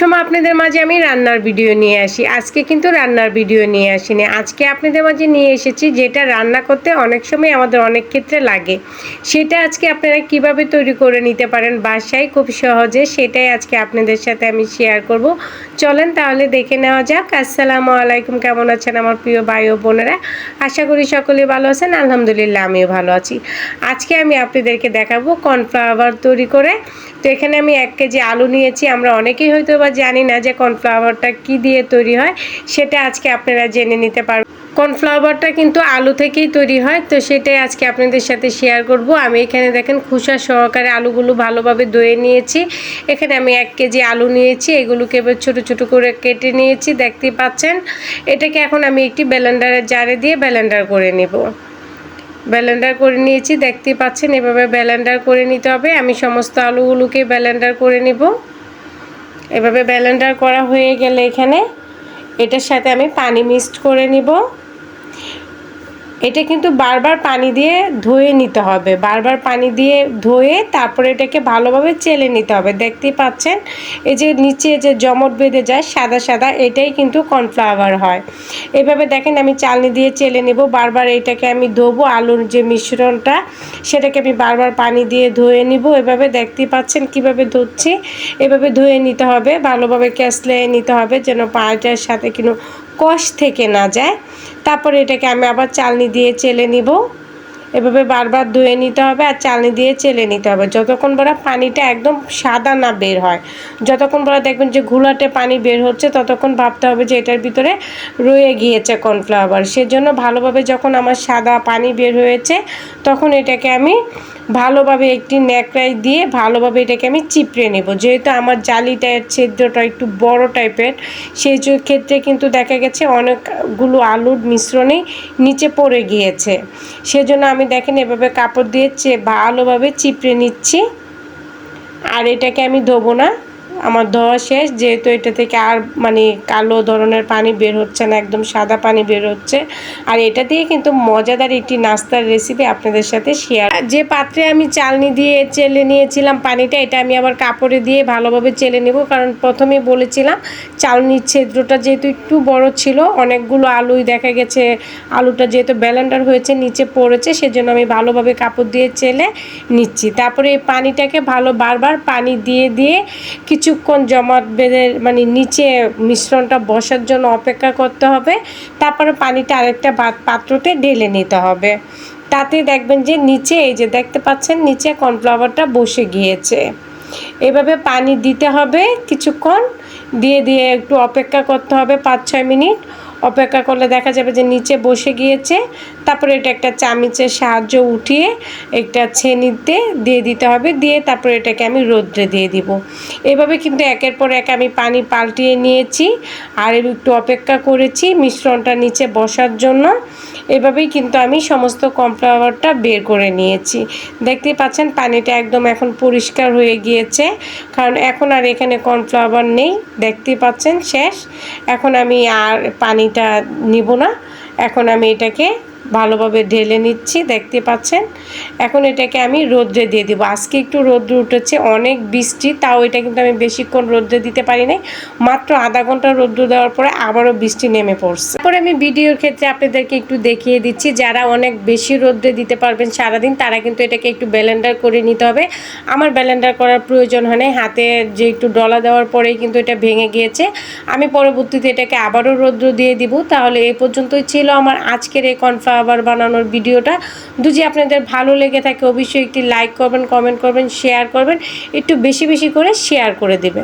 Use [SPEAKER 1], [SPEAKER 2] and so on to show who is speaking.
[SPEAKER 1] সময় আপনাদের মাঝে আমি রান্নার ভিডিও নিয়ে আসি। আজকে কিন্তু রান্নার ভিডিও নিয়ে আসিনি। আজকে আপনাদের মাঝে নিয়ে এসেছি যেটা রান্না করতে অনেক সময় আমাদের অনেক ক্ষেত্রে লাগে। সেটা আজকে আপনারা কীভাবে তৈরি করে নিতে পারেন বাসায় খুব সহজে সেটাই আজকে আপনাদের সাথে আমি শেয়ার করব। চলেন তাহলে দেখে নেওয়া যাক। আসসালামু আলাইকুম, কেমন আছেন আমার প্রিয় ভাই ও বোনেরা? আশা করি সকলে ভালো আছেন। আলহামদুলিল্লাহ, আমিও ভালো আছি। আজকে আমি আপনাদেরকে দেখাবো কর্নফ্লাওয়ার তৈরি করে। তো এখানে আমি এক কেজি আলু নিয়েছি। আমরা অনেকেই হয়তো বা জানি না যে কর্নফ্লাওয়ারটা কি দিয়ে তৈরি হয়, সেটা আজকে আপনারা জেনে নিতে পারবেন কর্নফ্লাওয়ারটা কিন্তু আলু থেকেই তৈরি হয়, তো সেটাই আজকে আপনাদের সাথে শেয়ার করব। আমি এখানে দেখেন খুসা সহকারে আলুগুলো ভালোভাবে ধুয়ে নিয়েছি। এখানে আমি এক কেজি আলু নিয়েছি, এগুলোকে এবার ছোটো ছোটো করে কেটে নিয়েছি, দেখতেই পাচ্ছেন। এটাকে এখন আমি একটি ব্যালেন্ডারের জারে দিয়ে ব্যালেন্ডার করে নেব। ব্যালেন্ডার করে নিয়েছি, দেখতেই পাচ্ছেন, এভাবে ব্যালেন্ডার করে নিতে হবে। আমি সমস্ত আলুগুলোকে ব্যালেন্ডার করে নিব। এভাবে ব্লেন্ডার করা হয়ে গেলে এখানে এটার সাথে আমি পানি মিক্সড করে নিব। এটা কিন্তু বারবার পানি দিয়ে ধুয়ে নিতে হবে। বারবার পানি দিয়ে ধুয়ে তারপরে এটাকে ভালোভাবে চেলে নিতে হবে। দেখতেই পাচ্ছেন, এই যে নিচে যে জমট বেঁধে যায় সাদা সাদা, এটাই কিন্তু কর্নফ্লাওয়ার হয়। এভাবে দেখেন আমি চালনি দিয়ে চেলে নেব। বারবার এটাকে আমি ধোবো, আলুর যে মিশ্রণটা, সেটাকে আমি বারবার পানি দিয়ে ধুয়ে নিব। এভাবে দেখতেই পাচ্ছেন কীভাবে ধুচ্ছি। এভাবে ধুয়ে নিতে হবে, ভালোভাবে ক্যাসলে নিতে হবে যেন পাটার সাথে কিন্তু কষ থেকে না যায়। তারপরে এটাকে আমি আবার চালনি দিয়ে চেলে নিব। এভাবে বারবার ধুয়ে নিতে হবে আর চালনি দিয়ে চেলে নিতে হবে। যতক্ষণ বড় পানিটা একদম সাদা না বের হয়। যতক্ষণ বড় দেখবেন যে ঘুলাটে পানি বের হচ্ছে, ততক্ষণ ভাবতে হবে যে এটার ভিতরে রয়ে গিয়েছে কর্নফ্লাওয়ার। সেজন্য ভালোভাবে যখন আমার সাদা পানি বের হয়েছে, তখন এটাকে আমি ভালোভাবে একটি ন্যাকড়াই দিয়ে ভালোভাবে এটাকে আমি চিপড়ে নেব। যেহেতু আমার জালিটার ছেদ্রটা একটু বড় টাইপের, সেই ক্ষেত্রে কিন্তু দেখা গেছে অনেকগুলো আলুর মিশ্রণেই নিচে পড়ে গিয়েছে। সেজন্য আমি দেখেন এভাবে কাপড় দিয়ে ভালোভাবে চিপড়ে নিচ্ছি। আর এটাকে আমি ধোবো না। আমার ধোয়া শেষ, যেহেতু এটা থেকে আর মানে কালো ধরনের পানি বের হচ্ছে না, একদম সাদা পানি বের হচ্ছে। আর এটা দিয়ে কিন্তু মজাদার একটি নাস্তার রেসিপি আপনাদের সাথে শেয়ার যে পাত্রে আমি চালনি দিয়ে চেলে নিয়েছিলাম পানিটা, এটা আমি আবার কাপড়ে দিয়ে ভালোভাবে চেলে নেব। কারণ প্রথমেই বলেছিলাম, চালনির ছিদ্রটা যেহেতু একটু বড় ছিল, অনেকগুলো আলুই দেখা গেছে, আলুটা যেহেতু ব্যালেন্ডার হয়েছে, নিচে পড়েছে, সেজন্য আমি ভালোভাবে কাপড় দিয়ে চেলে নিচ্ছি। তারপরে এই পানিটাকে ভালো বারবার পানি দিয়ে দিয়ে কিছু কিছুক্ষণ জমাট বেঁধে মানে নিচে মিশ্রণটা বসার জন্য অপেক্ষা করতে হবে। তারপরে পানিটা আরেকটা পাত্রতে ঢেলে নিতে হবে। তাতে দেখবেন যে নিচে, এই যে দেখতে পাচ্ছেন, নিচে কর্নফ্লাওয়ারটা বসে গিয়েছে। এভাবে পানি দিতে হবে কিছুক্ষণ। দিয়ে দিয়ে একটু অপেক্ষা করতে হবে পাঁচ ছয় মিনিট। অপেক্ষা করলে দেখা যাবে যে নিচে বসে গিয়েছে। তারপরে এটা একটা চামিচের সাহায্য উঠিয়ে একটা ছেনিতে দিয়ে দিতে হবে। দিয়ে তারপরে এটাকে আমি রোদ্রে দিয়ে দিব। এভাবে কিন্তু একের পর এক আমি পানি পাল্টিয়ে নিয়েছি। আর একটু অপেক্ষা করেছি মিশ্রণটা নিচে বসার জন্য। এভাবেই কিন্তু আমি সমস্ত কর্নফ্লাওয়ারটা বের করে নিয়েছি। দেখতে পাচ্ছেন, পানিটা একদম এখন পরিষ্কার হয়ে গিয়েছে। কারণ এখন আর এখানে কর্নফ্লাওয়ার নেই দেখতে পাচ্ছেন, শেষ। এখন আমি আর পানিটা নিব না। এখন আমি এটাকে ভালোভাবে ঢেলে নিচ্ছি, দেখতে পাচ্ছেন? এখন এটাকে আমি রোদ্রে দিয়ে দিব। আজকে একটু রোদ্রে উঠেছে, অনেক বৃষ্টি, তাও এটা কিন্তু আমি বেশিক্ষণ রোদ্রে দিতে পারি নাই। মাত্র আধা ঘণ্টা রোদ্র দেওয়ার পরে আবারও বৃষ্টি নেমে পড়ছে। তারপরে আমি ভিডিওর ক্ষেত্রে আপনাদেরকে একটু দেখিয়ে দিচ্ছি, যারা অনেক বেশি রোদ্রে দিতে পারবেন সারাদিন, তারা কিন্তু এটাকে একটু ব্যালেন্ডার করে নিতে হবে। আমার ব্যালেন্ডার করার প্রয়োজন হয় হাতে যে একটু ডলা দেওয়ার পরেই কিন্তু এটা ভেঙে গিয়েছে। আমি পরবর্তীতে এটাকে আবারও রৌদ্র দিয়ে দিব, তাহলে এ পর্যন্তই ছিল আমার আজকের এই কনফার্ম আবার বানানোর ভিডিওটা। যদি আপনাদের ভালো লেগে থাকে, অবশ্যই একটি লাইক করবেন কমেন্ট করবেন শেয়ার করবেন। একটু বেশি বেশি করে শেয়ার করে দেবেন।